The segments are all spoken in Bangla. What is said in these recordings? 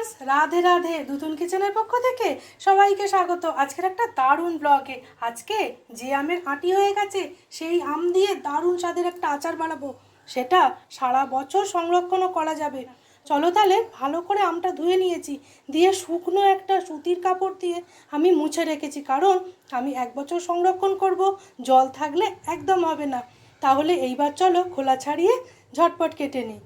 ভিউয়ার্স, রাধে রাধে। দুতুন কিচেনের পক্ষ থেকে সবাইকে স্বাগত। আজকের একটা দারুণ ব্লগে আজকে যে আমের আঁটি হয়ে গেছে, সেই আম দিয়ে দারুণ স্বাদের একটা আচার বানাবো। সেটা সারা বছর সংরক্ষণও করা যাবে। চলো তাহলে ভালো করে আমটা ধুয়ে নিয়েছি। দিয়ে শুকনো একটা সুতির কাপড় দিয়ে আমি মুছে রেখেছি। কারণ আমি এক বছর সংরক্ষণ করব, জল থাকলে একদম হবে না। তাহলে এইবার চলো খোলা ছাড়িয়ে ঝটপট কেটে নিই।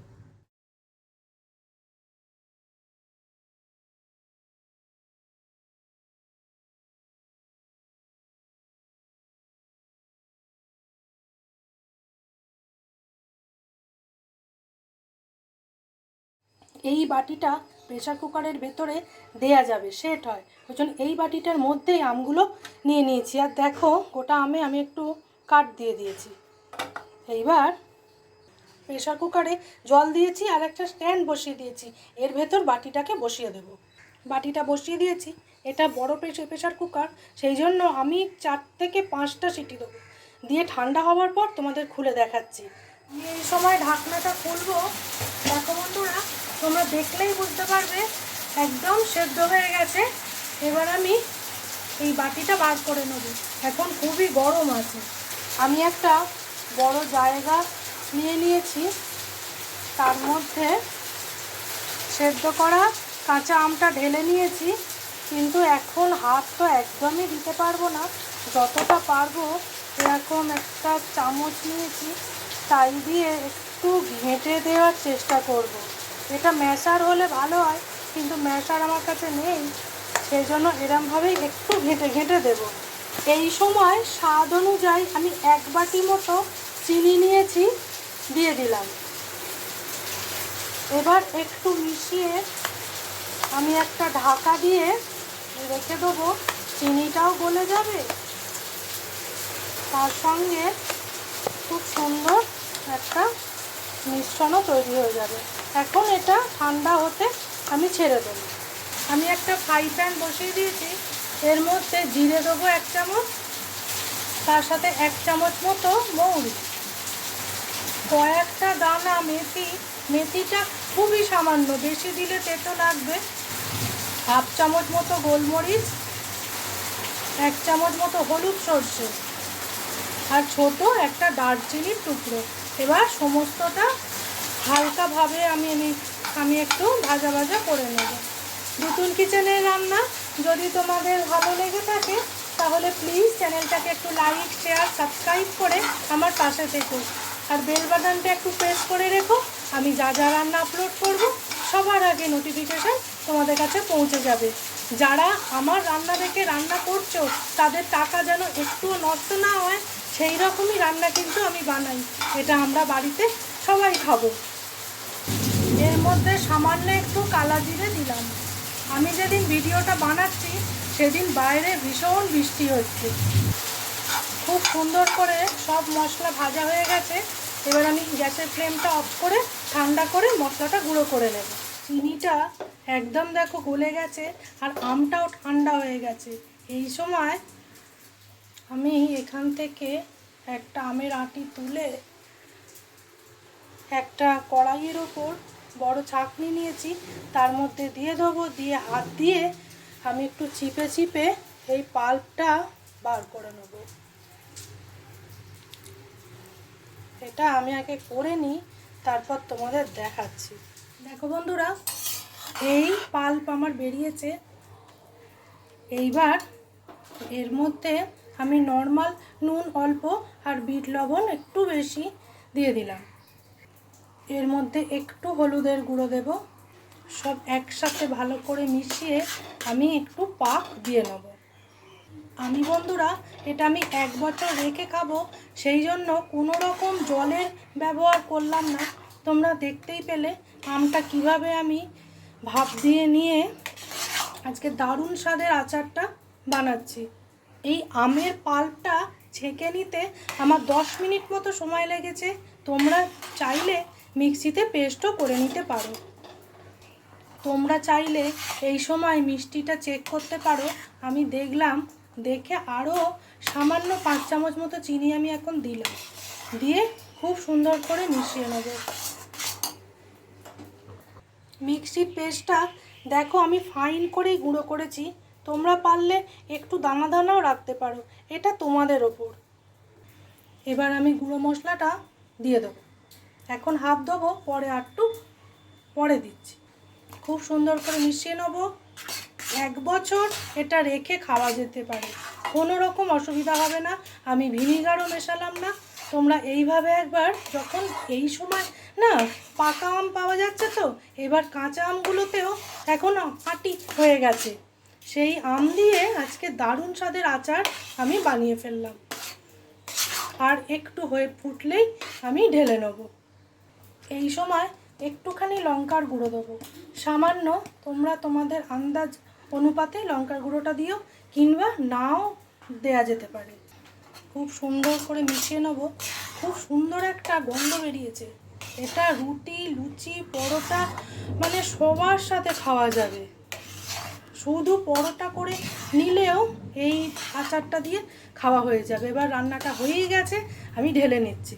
এই বাটিটা প্রেসার কুকারের ভেতরে দেয়া যাবে সেট হয়। ওই জন্য এই বাটিটার মধ্যেই আমগুলো নিয়ে নিয়েছি। আর দেখো, গোটা আমে আমি একটু কাট দিয়ে দিয়েছি। এইবার প্রেসার কুকারে জল দিয়েছি আর একটা স্ট্যান্ড বসিয়ে দিয়েছি। এর ভেতর বাটিটাকে বসিয়ে দেব। বাটিটা বসিয়ে দিয়েছি। এটা বড় প্রেসার প্রেসার কুকার সেই জন্য আমি চার থেকে পাঁচটা সিটি দেবো। দিয়ে ঠান্ডা হওয়ার পর তোমাদের খুলে দেখাচ্ছি। এই সময় ঢাকনাটা খুলবো। দেখো বন্ধুরা তোমরা দেখলেই বুঝতে পারবে, একদম সেদ্ধ হয়ে গেছে। এবার আমি এই বাটিটা বার করে নেব। এখন খুবই গরম আছে। আমি একটা বড় জায়গা নিয়ে নিয়েছি। তার মধ্যে সেদ্ধ করা কাঁচা আমটা ঢেলে নিয়েছি। কিন্তু এখন হাত তো একদমই দিতে পারব না। যতটা পারব এরকম একটা চামচ নিয়েছি। তাই দিয়ে একটু ঘেঁটে দেওয়ার চেষ্টা করব। এটা ম্যাশার হলে ভালো হয়, কিন্তু ম্যাশার আমার কাছে নেই সেই জন্য এরমভাবেই একটু ঘেঁটে ঘেঁটে দেব। এই সময় স্বাদ অনুযায়ী আমি এক বাটি মতো চিনি নিয়েছি, দিয়ে দিলাম। এবার একটু মিশিয়ে আমি একটা ঢাকা দিয়ে রেখে দেবো, চিনিটাও গলে যাবে। তার সঙ্গে খুব সুন্দর একটা মিশ্রণও তৈরি হয়ে যাবে। এখন এটা ঠান্ডা হতে আমি ছেড়ে দেবো। আমি একটা ফ্রাই প্যান বসিয়ে দিয়েছি। এর মধ্যে জিরে দেবো এক চামচ, তার সাথে এক চামচ মতো মৌরি। কয়েকটা দানা মেথি, মেথিটা খুবই সামান্য, বেশি দিলে তেতো লাগবে। হাফ চামচ মতো গোলমরিচ, এক চামচ মতো হলুদ সর্ষে, আর ছোট একটা দারচিনির টুকরো। এবার সমস্তটা হালকাভাবে আমি আমি আমি একটু ভাজা ভাজা করে নেব। নতুন কিচেনের রান্না যদি তোমাদের ভালো লেগে থাকে, তাহলে প্লিজ চ্যানেলটাকে একটু লাইক শেয়ার সাবস্ক্রাইব করে আমার পাশে থেকো। আর বেল বাটনটা একটু প্রেস করে রেখো। আমি যা যা রান্না আপলোড করব, সবার আগে নোটিফিকেশান তোমাদের কাছে পৌঁছে যাবে। যারা আমার রান্না দেখে রান্না করছ, তাদের টাকা যেন একটুও নষ্ট না হয় সেই রকমই রান্না কিন্তু আমি বানাই। এটা আমরা বাড়িতে সবাই খাব। এর মধ্যে সামান্য একটু কালা জিরে দিলাম। আমি যেদিন ভিডিওটা বানাচ্ছি, সেদিন বাইরে ভীষণ বৃষ্টি হচ্ছে। খুব সুন্দর করে সব মশলা ভাজা হয়ে গেছে। এবার আমি গ্যাসের ফ্লেমটা অফ করে, ঠান্ডা করে মশলাটা গুঁড়ো করে নেব। চিনিটা একদম দেখো গলে গেছে, আর আমটাও ঠান্ডা হয়ে গেছে। এই সময় আমি এখান থেকে একটা আমের আঁটি তুলে একটা কড়াইয়ের ওপর বড় ছাঁকনি নিয়েছি, তার মধ্যে দিয়ে দেবো, দিয়ে হাত দিয়ে আমি একটু চিপে চিপে এই পাল্পটা বার করে নেব। এটা আমি আগে করে নিই, তারপর তোমাদের দেখাচ্ছি। দেখো বন্ধুরা, এই পাল্প আমার বেরিয়েছে। এইবার এর মধ্যে আমি নর্মাল নুন অল্প আর বিট লবণ একটু বেশি দিয়ে দিলাম। এর মধ্যে একটু হলুদের গুঁড়ো দেব। সব একসাথে ভালো করে মিশিয়ে আমি একটু পাক দিয়ে নেব। আমি বন্ধুরা, এটা আমি এক বছর রেখে খাব, সেই জন্য কোনো রকম জলের ব্যবহার করলাম না। তোমরা দেখতেই পেলে আমটা কীভাবে আমি ভাপ দিয়ে নিয়ে আজকে দারুণ স্বাদের আচারটা বানাচ্ছি। এই আমের পাল্পটা ছেঁকে নিতে আমার দশ মিনিট মতো সময় লেগেছে। তোমরা চাইলে মিক্সিতে পেস্টও করে নিতে পারো। তোমরা চাইলে এই সময় মিষ্টিটা চেক করতে পারো। আমি দেখলাম, দেখে আরও সামান্য পাঁচ চামচ মতো চিনি আমি এখন দিলাম। দিয়ে খুব সুন্দর করে মিশিয়ে নেব। মিক্সির পেস্টটা দেখো আমি ফাইন করেই গুঁড়ো করেছি। তোমরা পারলে একটু দানা দানাও রাখতে পারো, এটা তোমাদের ওপর। এবার আমি গুঁড়ো মশলাটা দিয়ে দেবো। এখন হাফ দেবো, পরে আরটু পরে দিচ্ছি। খুব সুন্দর করে মিশিয়ে নেব। এক বছর এটা রেখে খাওয়া যেতে পারে। কোনো রকম অসুবিধা হবে না, আমি ভিনিগারও মেশালাম না। তোমরা এইভাবে একবার যখন এই সময়, না, পাকা আম পাওয়া যাচ্ছে তো, এবার কাঁচা আমগুলোতেও এখন আটি হয়ে গেছে। সেই আম দিয়ে আজকে দারুণ স্বাদের আচার আমি বানিয়ে ফেললাম। আর একটু হয়ে ফুটলেই আমি ঢেলে নেব। এই সময় একটুখানি লঙ্কার গুঁড়ো দেবো। সামান্য তোমরা তোমাদের আন্দাজ অনুপাতে লঙ্কার গুঁড়োটা দিও কিংবা নাও দেয়া যেতে পারে। খুব সুন্দর করে মিশিয়ে নেব। খুব সুন্দর একটা গন্ধ বেরিয়েছে। এটা রুটি, লুচি, পরোটা মানে সবার সাথে খাওয়া যাবে। শুধু পরোটা করে নিলেও এই আচারটা দিয়ে খাওয়া হয়ে যাবে। এবার রান্নাটা হয়েই গেছে, আমি ঢেলে নিচ্ছি।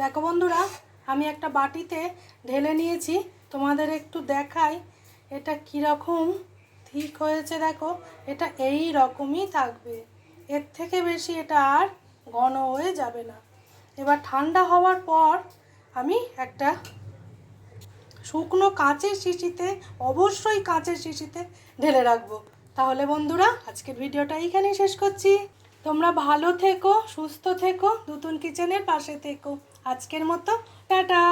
দেখো বন্ধুরা, আমি একটা বাটিতে ঢেলে নিয়েছি। তোমাদের একটু দেখাই, এটা কীরকম ঠিক হয়েছে দেখো, এটা এই রকমই থাকবে। এর থেকে বেশি এটা আর ঘন হয়ে যাবে না। এবার ঠান্ডা হওয়ার পর আমি একটা শুকনো কাঁচের শিশিতে, অবশ্যই কাঁচের শিশিতে ঢেলে রাখব। তাহলে বন্ধুরা, আজকের ভিডিওটা এইখানেই শেষ করছি। তোমরা ভালো থেকো, সুস্থ থেকো, নতুন কিচেনের পাশে থেকো। আজকের মতো, টাটা!